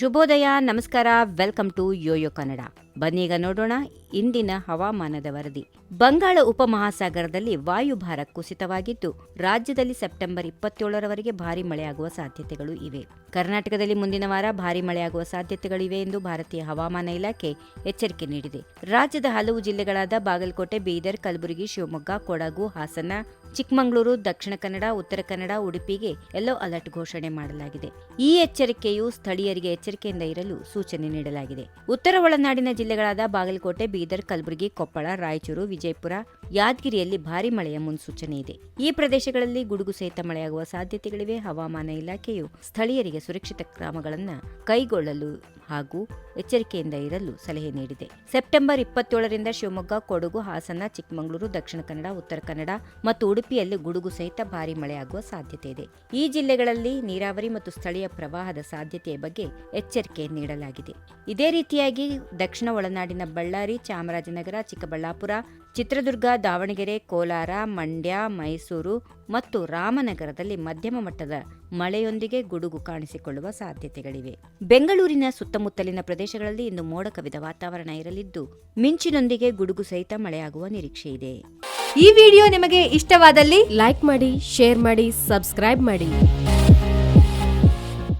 ಶುಭೋದಯ ನಮಸ್ಕಾರ welcome to Yoyo Kannada. ಈಗ ನೋಡೋಣ ಇಂದಿನ ಹವಾಮಾನದ ವರದಿ. ಬಂಗಾಳ ಉಪಮಹಾಸಾಗರದಲ್ಲಿ ವಾಯುಭಾರ ಕುಸಿತವಾಗಿದ್ದು, ರಾಜ್ಯದಲ್ಲಿ ಸೆಪ್ಟೆಂಬರ್ ಇಪ್ಪತ್ತೇಳರವರೆಗೆ ಭಾರಿ ಮಳೆಯಾಗುವ ಸಾಧ್ಯತೆಗಳು ಇವೆ. ಕರ್ನಾಟಕದಲ್ಲಿ ಮುಂದಿನ ವಾರ ಭಾರಿ ಮಳೆಯಾಗುವ ಸಾಧ್ಯತೆಗಳಿವೆ ಎಂದು ಭಾರತೀಯ ಹವಾಮಾನ ಇಲಾಖೆ ಎಚ್ಚರಿಕೆ ನೀಡಿದೆ. ರಾಜ್ಯದ ಹಲವು ಜಿಲ್ಲೆಗಳಾದ ಬಾಗಲಕೋಟೆ, ಬೀದರ್, ಕಲಬುರಗಿ, ಶಿವಮೊಗ್ಗ, ಕೊಡಗು, ಹಾಸನ, ಚಿಕ್ಕಮಗಳೂರು, ದಕ್ಷಿಣ ಕನ್ನಡ, ಉತ್ತರ ಕನ್ನಡ, ಉಡುಪಿಗೆ ಯೆಲ್ಲೋ ಅಲರ್ಟ್ ಘೋಷಣೆ ಮಾಡಲಾಗಿದೆ. ಈ ಎಚ್ಚರಿಕೆಯು ಸ್ಥಳೀಯರಿಗೆ ಎಚ್ಚರಿಕೆಯಿಂದ ಇರಲು ಸೂಚನೆ ನೀಡಲಾಗಿದೆ. ಉತ್ತರ ಒಳನಾಡಿನ ಜಿಲ್ಲೆಗಳಾದ ಬಾಗಲಕೋಟೆ ಬೀದರ್ ಕಲಬುರಗಿ, ಕೊಪ್ಪಳ, ರಾಯಚೂರು, ವಿಜಯಪುರ, ಯಾದಗಿರಿಯಲ್ಲಿ ಭಾರಿ ಮಳೆಯ ಮುನ್ಸೂಚನೆ ಇದೆ. ಈ ಪ್ರದೇಶಗಳಲ್ಲಿ ಗುಡುಗು ಸಹಿತ ಮಳೆಯಾಗುವ ಸಾಧ್ಯತೆಗಳಿವೆ. ಹವಾಮಾನ ಇಲಾಖೆಯು ಸ್ಥಳೀಯರಿಗೆ ಸುರಕ್ಷಿತ ಕ್ರಮಗಳನ್ನು ಕೈಗೊಳ್ಳಲು ಹಾಗೂ ಎಚ್ಚರಿಕೆಯಿಂದ ಇರಲು ಸಲಹೆ ನೀಡಿದೆ. ಸೆಪ್ಟೆಂಬರ್ ಇಪ್ಪತ್ತೇಳರಿಂದ ಶಿವಮೊಗ್ಗ, ಕೊಡಗು, ಹಾಸನ, ಚಿಕ್ಕಮಗಳೂರು, ದಕ್ಷಿಣ ಕನ್ನಡ, ಉತ್ತರ ಕನ್ನಡ ಮತ್ತು ಉಡುಪಿಯಲ್ಲಿ ಗುಡುಗು ಸಹಿತ ಭಾರಿ ಮಳೆಯಾಗುವ ಸಾಧ್ಯತೆ ಇದೆ. ಈ ಜಿಲ್ಲೆಗಳಲ್ಲಿ ನೀರಾವರಿ ಮತ್ತು ಸ್ಥಳೀಯ ಪ್ರವಾಹದ ಸಾಧ್ಯತೆಯ ಬಗ್ಗೆ ಎಚ್ಚರಿಕೆ ನೀಡಲಾಗಿದೆ. ಇದೇ ರೀತಿಯಾಗಿ ದಕ್ಷಿಣ ಒಳನಾಡಿನ ಬಳ್ಳಾರಿ, ಚಾಮರಾಜನಗರ, ಚಿಕ್ಕಬಳ್ಳಾಪುರ, ಚಿತ್ರದುರ್ಗ, ದಾವಣಗೆರೆ, ಕೋಲಾರ, ಮಂಡ್ಯ, ಮೈಸೂರು ಮತ್ತು ರಾಮನಗರದಲ್ಲಿ ಮಧ್ಯಮ ಮಟ್ಟದ ಮಳೆಯೊಂದಿಗೆ ಗುಡುಗು ಕಾಣಿಸಿಕೊಳ್ಳುವ ಸಾಧ್ಯತೆಗಳಿವೆ. ಬೆಂಗಳೂರಿನ ಸುತ್ತಮುತ್ತಲಿನ ಪ್ರದೇಶಗಳಲ್ಲಿ ಇಂದು ಮೋಡ ಕವಿದ ವಾತಾವರಣ ಇರಲಿದ್ದು, ಮಿಂಚಿನೊಂದಿಗೆ ಗುಡುಗು ಸಹಿತ ಮಳೆಯಾಗುವ ನಿರೀಕ್ಷೆ ಇದೆ. ಈ ವಿಡಿಯೋ ನಿಮಗೆ ಇಷ್ಟವಾದಲ್ಲಿ ಲೈಕ್ ಮಾಡಿ, ಶೇರ್ ಮಾಡಿ, ಸಬ್ಸ್ಕ್ರೈಬ್ ಮಾಡಿ.